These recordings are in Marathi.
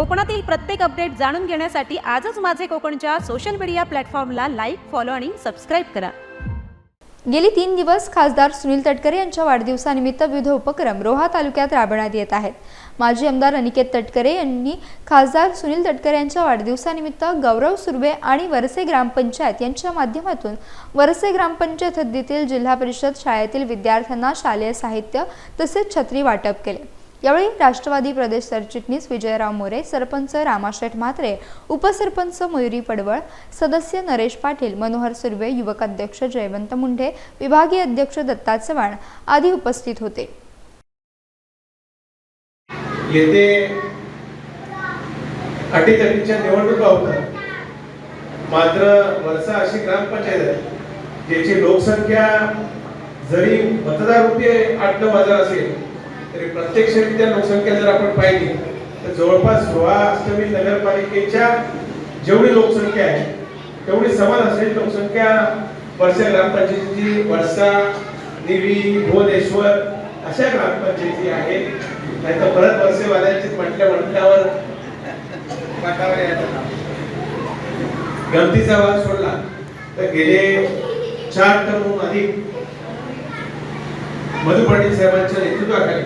कोकणातील प्रत्येक अपडेट जाणून घेण्यासाठी आजच माझे कोकणच्या सोशल मीडिया प्लॅटफॉर्मला लाईक फॉलो आणि सबस्क्राईब करा. गेली तीन दिवस खासदार सुनील तटकरे यांच्या वाढदिवसानिमित्त विविध उपक्रम रोहा तालुक्यात राबवण्यात येत आहेत. माजी आमदार अनिकेत तटकरे यांनी खासदार सुनील तटकरे यांच्या वाढदिवसानिमित्त गौरव सुर्वे आणि वरसे ग्रामपंचायत यांच्या माध्यमातून वरसे ग्रामपंचायत हद्दीतील जिल्हा परिषद शाळेतील विद्यार्थ्यांना शालेय साहित्य तसेच छत्री वाटप केले. यावेळी राष्ट्रवादी प्रदेश सरचिटणीस विजयराव मोरे सरपंच रामाशेठ म्हात्रे उपसरपंच मयुरी पडवळ सदस्य नरेश पाटील मनोहर सुर्वे युवक अध्यक्ष जयवंत मुंढे विभागीय अध्यक्ष दत्ता चव्हाण आदी उपस्थित होते. येथे अटीतटीच्या निवडणुका होतात. मात्र वर्षा अशी ग्रामपंचायत आहे ज्याची लोकसंख्या जरी मतदार रुपये आठ नऊ हजार असेल तरी प्रत्यक्षरित्या लोकसंख्या जर आपण पाहिली तर जवळपास सोळा अष्टमी नगरपालिकेच्या जेवढी लोकसंख्या आहे तेवढी समान असेल लोकसंख्या वर्षा ग्रामपंचायतीची वर्षा निवी भुवनेश्वर अशा ग्रामपंचायती आहेत नाही तर परत वर्षेवाल्यांची म्हटल्या म्हटल्यावर वाटावर यायचं. गमतीचा सोडला तर गेले चार टर्म अधिक मधु साहेबांच्या नेतृत्वाखाली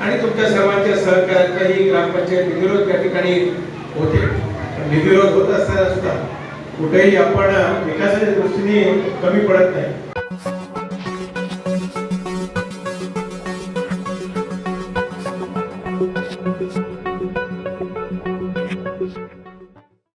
आणि तुमच्या सर्वांच्या सहकार्यातही ग्रामपंचायत निधीरोध त्या ठिकाणी होते निधीरोध होत असताना सुद्धा कुठेही आपण विकासाच्या दृष्टीने कमी पडत नाही